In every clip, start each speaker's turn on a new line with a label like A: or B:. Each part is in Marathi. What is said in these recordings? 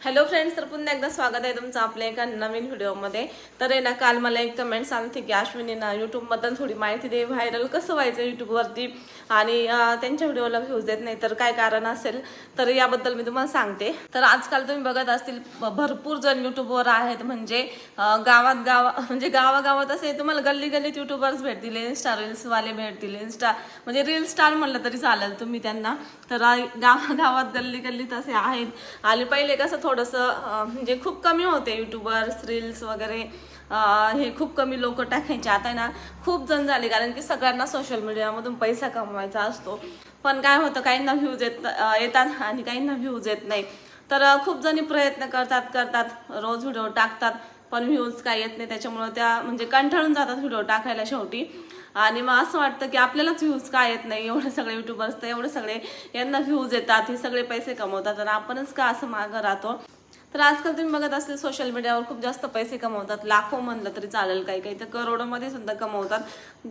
A: हॅलो फ्रेंड्स तर पुन्हा एकदा स्वागत आहे तुमचं आपल्या एका नवीन व्हिडिओमध्ये. तर आहे ना काल मला एक कमेंट आली की अश्विनी ना यूट्यूबबद्दल थोडी माहिती दे व्हायरल कसं व्हायचं यूट्यूबवरती आणि त्यांच्या व्हिडिओला व्ह्यूज देत नाही तर काय कारण असेल तर याबद्दल मी तुम्हाला सांगते. तर आजकाल तुम्ही बघत असतील भरपूर जण यूट्यूबवर आहेत म्हणजे गावात गावा म्हणजे गावागावात असे तुम्हाला गल्ली गल्लीत युट्यूबर्स भेटतील इन्स्टा रील्सवाले भेटतील इन्स्टा म्हणजे रील स्टार म्हणलं तरी चालेल तुम्ही त्यांना. तर गावागावात गल्ली गल्लीत असे आहेत. आणि पहिले कसं थोडंसं म्हणजे खूप कमी होते युट्यूबर्स रील्स वगैरे. हे खूप कमी लोक टाकायचे. आता ना खूप जण झाले कारण की सगळ्यांना सोशल मीडियामधून पैसा कमवायचा असतो. पण काय होतं काहींना व्ह्यूज येत येतात आणि काहींना व्ह्यूज येत नाही. तर खूप जणी प्रयत्न करतात करतात. रोज व्हिडिओ टाकतात पण व्ह्यूज काय येत नाही. त्याच्यामुळं त्या म्हणजे कंटाळून जातात व्हिडिओ टाकायला शेवटी. आणि मग असं वाटतं की आपल्यालाच व्ह्यूज काय येत नाही? एवढे सगळे युट्यूबर्स तर एवढे सगळे यांना व्ह्यूज येतात हे सगळे पैसे कमवतात आणि आपणच का असं मागं राहतो? तर आजकाल तुम्ही बघत असले सोशल मीडियावर खूप जास्त पैसे कमवतात. लाखो म्हणलं तरी चालेल काही काही तर करोडोमध्ये सुद्धा कमवतात.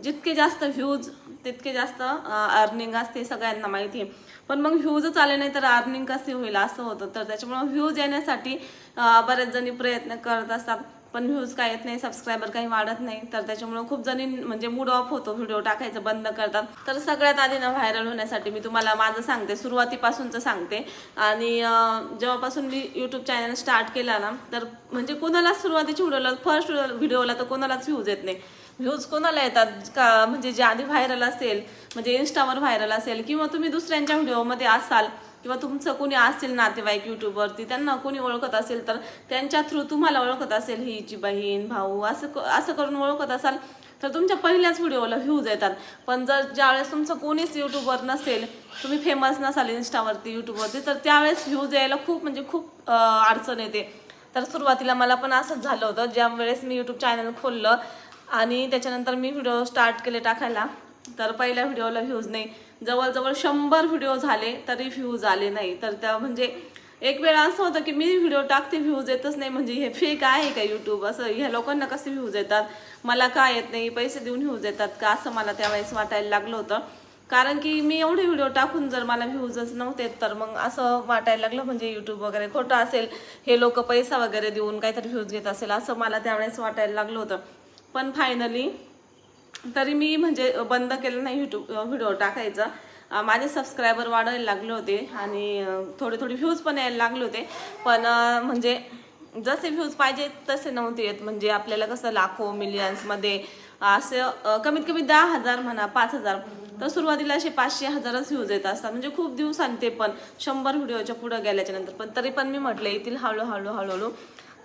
A: जितके जास्त व्ह्यूज तितके जास्त अर्निंग असते सगळ्यांना माहिती आहे. पण मग व्ह्यूजच आले नाही तर अर्निंग कसे होईल? असं होतं. तर त्याच्यामुळे व्ह्यूज येण्यासाठी बऱ्याच बरेच जणी प्रयत्न करत असतात. पण व्ह्यूज काय येत नाही सबस्क्रायबर काही वाढत नाही. तर त्याच्यामुळे खूप जणी म्हणजे मूड ऑफ होतो व्हिडिओ टाकायचं बंद करतात. तर सगळ्यात आधी ना व्हायरल होण्यासाठी मी तुम्हाला माझं सांगते सुरुवातीपासूनचं सांगते. आणि जेव्हापासून मी यूट्यूब चॅनल स्टार्ट केला ना तर म्हणजे कोणालाच सुरुवातीच्या व्हिडिओला फर्स्ट व्हिडिओला तर कोणालाच व्ह्यूज येत नाही. व्ह्यूज कोणाला येतात? का म्हणजे जे आधी व्हायरल असेल म्हणजे इन्स्टावर व्हायरल असेल किंवा तुम्ही दुसऱ्यांच्या व्हिडिओमध्ये असाल किंवा तुमचं कोणी असेल नातेवाईक युट्यूबवरती त्यांना कोणी ओळखत असेल तर त्यांच्या थ्रू तुम्हाला ओळखत असेल हीची हिची बहीण भाऊ असं क- असं करून ओळखत असाल तर तुमच्या पहिल्याच व्हिडिओला व्ह्यूज येतात पण जर ज्यावेळेस तुमचं कोणीच यूट्यूबवर नसेल तुम्ही फेमस नसाल इन्स्टावरती यूट्यूबवरती तर त्यावेळेस व्ह्यूज यायला खूप म्हणजे खूप अडचण येते. तर सुरुवातीला मला पण असंच झालं होतं. ज्या वेळेस मी यूट्यूब चॅनल खोललं आणि त्याच्यानंतर मी व्हिडिओ स्टार्ट केले टाकायला तर पहिल्या व्हिडिओला व्ह्यूज नाही. जवळजवळ शंभर व्हिडिओ झाले तरी व्ह्यूज आले नाही. तर त्या म्हणजे एक वेळा असं होतं की मी व्हिडिओ टाकते व्ह्यूज येतच नाही. म्हणजे हे फेक आहे का यूट्यूब असं ह्या लोकांना कसे व्ह्यूज येतात? मला का येत नाही? पैसे देऊन व्ह्यूज येतात का? असं मला त्यावेळेस वाटायला लागलं होतं. कारण की मी एवढे व्हिडिओ टाकून जर मला व्ह्यूजच नव्हते तर मग असं वाटायला लागलं म्हणजे यूट्यूब वगैरे खोटं असेल हे लोक पैसा वगैरे देऊन काहीतरी व्ह्यूज घेत असेल असं मला त्यावेळेस वाटायला लागलं होतं. पण फायनली तरी मी म्हणजे बंद केलं नाही यूट्यूब व्हिडिओ टाकायचा. माझे सबस्क्रायबर वाढायला लागले होते आणि थोडे थोडे व्ह्यूज पण यायला लागले होते. पण म्हणजे जसे व्ह्यूज पाहिजे तसे नव्हते येत. म्हणजे आपल्याला कसं लाखो मिलियन्समध्ये असं कमीत कमी दहा हजार म्हणा पाच हजार. तर सुरुवातीला असे पाचशे हजारच व्ह्यूज येत असतात. म्हणजे खूप दिवसांनी ते पण शंभर व्हिडिओच्या पुढं गेल्याच्यानंतर. पण तरी पण मी म्हटले येतील हळूहळू हळूहळू.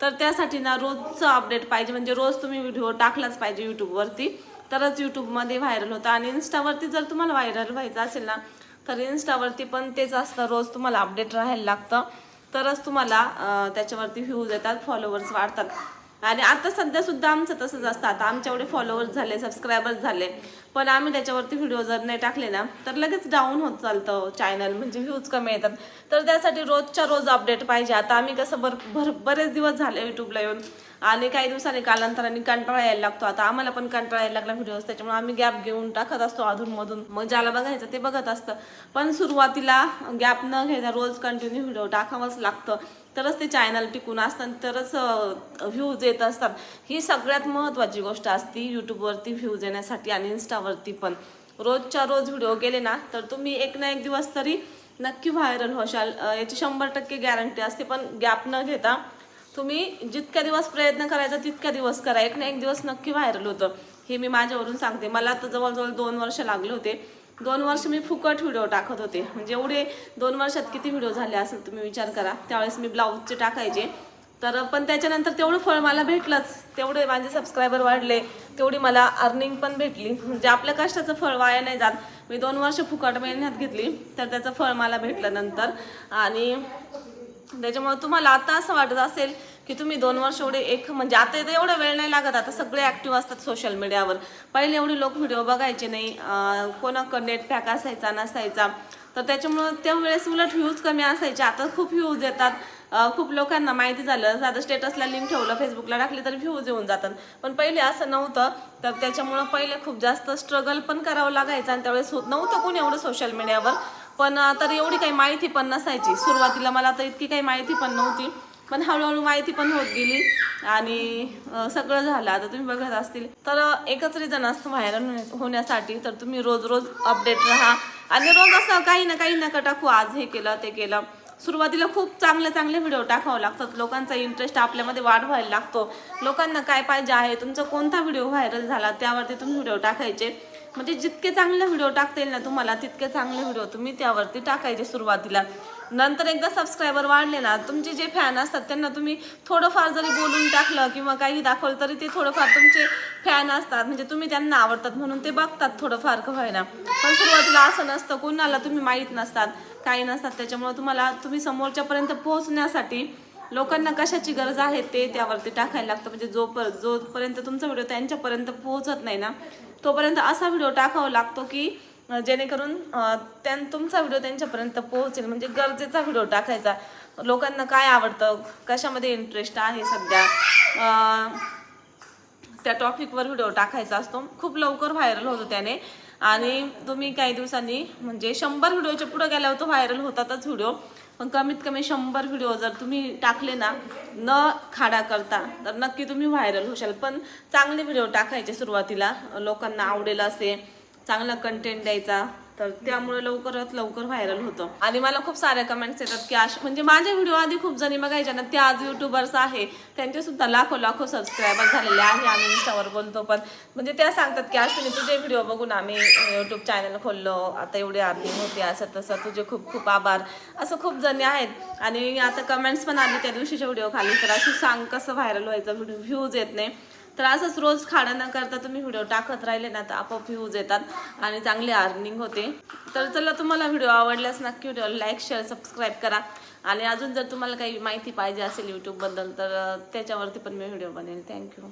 A: तर त्यासाठी ना रोजचं अपडेट पाहिजे. म्हणजे रोज तुम्ही व्हिडिओ टाकलाच पाहिजे यूट्यूबवरती तरच यूट्यूबमध्ये व्हायरल होतं. आणि इन्स्टावरती जर तुम्हाला व्हायरल व्हायचं असेल ना तर इन्स्टावरती पण तेच असतं. रोज तुम्हाला अपडेट राहायला लागतं. तरच तुम्हाला त्याच्यावरती व्ह्यूज येतात फॉलोवर्स वाढतात. आणि आता सध्या सुद्धा आमचं तसंच असतं. आता आमच्या एवढे फॉलोअर्स झाले सबस्क्रायबर्स झाले. पण आम्ही त्याच्यावरती व्हिडिओ जर नाही टाकले ना तर लगेच डाऊन होत चालतं चॅनल म्हणजे व्ह्यूज कमी येतात. तर त्यासाठी रोजच्या रोज अपडेट पाहिजे. आता आम्ही कसं बर भर बरेच दिवस झाले यूट्यूबला येऊन. आणि काही दिवसांनी कालांतराने कंटाळा यायला लागतो. आता आम्हाला पण कंटाळा यायला लागला व्हिडिओज त्याच्यामुळे आम्ही गॅप घेऊन टाकत असतो अधूनमधून. मग ज्याला बघायचं ते बघत असतं. पण सुरुवातीला गॅप न घ्यायचा रोज कंटिन्यू व्हिडिओ टाकावंच लागतं. तरच ते चॅनल टिकून असतात तरच व्ह्यूज येत असतात. ही सगळ्यात महत्त्वाची गोष्ट असते यूट्यूबवरती व्ह्यूज येण्यासाठी आणि इन्स्टावरती पण. रोजच्या रोज व्हिडिओ गेले ना तर तुम्ही एक ना एक दिवस तरी नक्की व्हायरल होशाल. याची शंभर टक्के गॅरंटी असते. पण गॅप न घेता तुम्ही जितक्या दिवस प्रयत्न करायचा तितक्या दिवस करा. एक ना एक दिवस नक्की व्हायरल होतं. हे मी माझ्यावरून सांगते. मला तर जवळजवळ दोन वर्ष लागले होते. दोन वर्ष मी फुकट व्हिडिओ टाकत होते. म्हणजे एवढे दोन वर्षात किती व्हिडिओ झाले असेल तुम्ही विचार करा. त्यावेळेस मी ब्लाऊजचे टाकायचे. तर पण त्याच्यानंतर तेवढं फळ मला भेटलंच. तेवढे माझे सबस्क्रायबर वाढले. तेवढी मला अर्निंग पण भेटली. म्हणजे आपल्या कष्टाचं फळ वाया नाही जात. मी दोन वर्ष फुकट मेहनत घेतली. तर त्याचं फळ मला भेटलं नंतर. आणि त्याच्यामुळे तुम्हाला आता असं वाटत असेल की तुम्ही दोन वर्ष एवढे एक म्हणजे आता तर एवढा वेळ नाही लागत आता सगळे ॲक्टिव्ह असतात सोशल मीडियावर पहिले एवढे लोक व्हिडिओ बघायचे नाही कोणाकडं नेट पॅक असायचा नसायचा. तर त्याच्यामुळं त्यावेळेस उलट व्ह्यूज कमी असायचे. आता खूप व्ह्यूज येतात. खूप लोकांना माहिती झालं. साधं स्टेटसला लिंक ठेवलं फेसबुकला टाकली तर व्ह्यूज येऊन जातात. पण पहिले असं नव्हतं. तर त्याच्यामुळं पहिले खूप जास्त स्ट्रगल पण करावं लागायचं आणि त्यावेळेस होत नव्हतं कोणी एवढं सोशल मीडियावर पण तर एवढी काही माहिती पण नसायची. सुरुवातीला मला तर इतकी काही माहिती पण नव्हती. पण हळूहळू माहिती पण होत गेली आणि सगळं झालं. आता तुम्ही बघत असतील. तर एकच रिझन असतं व्हायरल होण्यासाठी. तर तुम्ही रोज रोज अपडेट राहा. आणि रोज असं काही ना काही नका टाकू आज हे केलं ते केलं. सुरुवातीला खूप चांगले चांगले व्हिडिओ टाकावं लागतात. लोकांचा इंटरेस्ट आपल्यामध्ये वाढ व्हायला लागतो. लोकांना काय पाहिजे आहे? तुमचा कोणता व्हिडिओ व्हायरल झाला? त्यावरती तुम्ही व्हिडिओ टाकायचे. म्हणजे जितके चांगले व्हिडिओ टाकता येईल ना तुम्हाला तितके चांगले व्हिडिओ तुम्ही त्यावरती टाकायचे सुरुवातीला. नंतर एकदा सबस्क्रायबर वाढले ना तुमचे जे फॅन असतात त्यांना तुम्ही थोडंफार जरी बोलून टाकलं किंवा काही दाखवलं तरी ते थोडंफार तुमचे फॅन असतात. म्हणजे तुम्ही त्यांना आवडतात म्हणून ते बघतात थोडंफार का व्हायला पण सुरुवातीला असं नसतं कोणाला तुम्ही माहीत नसतात काही नसतात. त्याच्यामुळे तुम्हाला तुम्ही समोरच्यापर्यंत पोहोचण्यासाठी लोकांना कशाची गरज आहे ते त्यावरती टाकायला लागतं. म्हणजे जोपर जोपर्यंत तुमचा व्हिडिओ त्यांच्यापर्यंत पोहोचत नाही ना तोपर्यंत असा व्हिडिओ टाकावा लागतो की जेणेकरून त्यां तुमचा व्हिडिओ त्यांच्यापर्यंत पोहोचेल. म्हणजे गरजेचा व्हिडिओ टाकायचा. लोकांना काय आवडतं? कशामध्ये इंटरेस्ट आहे सध्या? त्या टॉपिकवर व्हिडिओ टाकायचा असतो. खूप लवकर व्हायरल होतो त्याने. आणि तुम्ही काही दिवसांनी म्हणजे शंभर व्हिडिओच्या पुढे गेल्यावर तो व्हायरल होतातच व्हिडिओ. पण कमीत कमी शंभर व्हिडिओ जर तुम्ही टाकले ना न खाडा करता तर नक्की तुम्ही व्हायरल होशाल. पण चांगले व्हिडिओ टाकायचे सुरुवातीला लोकांना आवडेल असे. चांगला कंटेंट द्यायचा. तर त्यामुळे लवकरात लवकर व्हायरल होतं. आणि मला खूप साऱ्या कमेंट्स येतात की आश म्हणजे माझे व्हिडिओ आधी खूप जणी बघायच्या ना त्या आज युट्यूबर्स आहे. त्यांचे सुद्धा लाखो लाखो सबस्क्रायबर झालेले आहे आम्ही इंस्टावर बोलतो पण म्हणजे त्या सांगतात की अश्विनी तुझे व्हिडिओ बघून आम्ही युट्यूब चॅनल खोललो. आता एवढे अर्निंग होते असं तसं तुझे खूप खूप आभार. असं खूप जणी आहेत. आणि आता कमेंट्स पण आले त्या दिवशीच्या व्हिडिओ खाली. तर अशी सांग कसं व्हायरल व्हायचं व्हिडिओ व्ह्यूज येत नाही. तर असंच रोज खाणं न करता तुम्ही व्हिडिओ टाकत राहिले ना तर आपोआप व्ह्यूज येतात आणि चांगली अर्निंग होते. तर चला तुम्हाला व्हिडिओ आवडल्यास नक्की व्हिडिओ लाईक शेअर सबस्क्राईब करा. आणि अजून जर तुम्हाला काही माहिती पाहिजे असेल यूट्यूबबद्दल तर त्याच्यावरती पण मी व्हिडिओ बनेल थँक्यू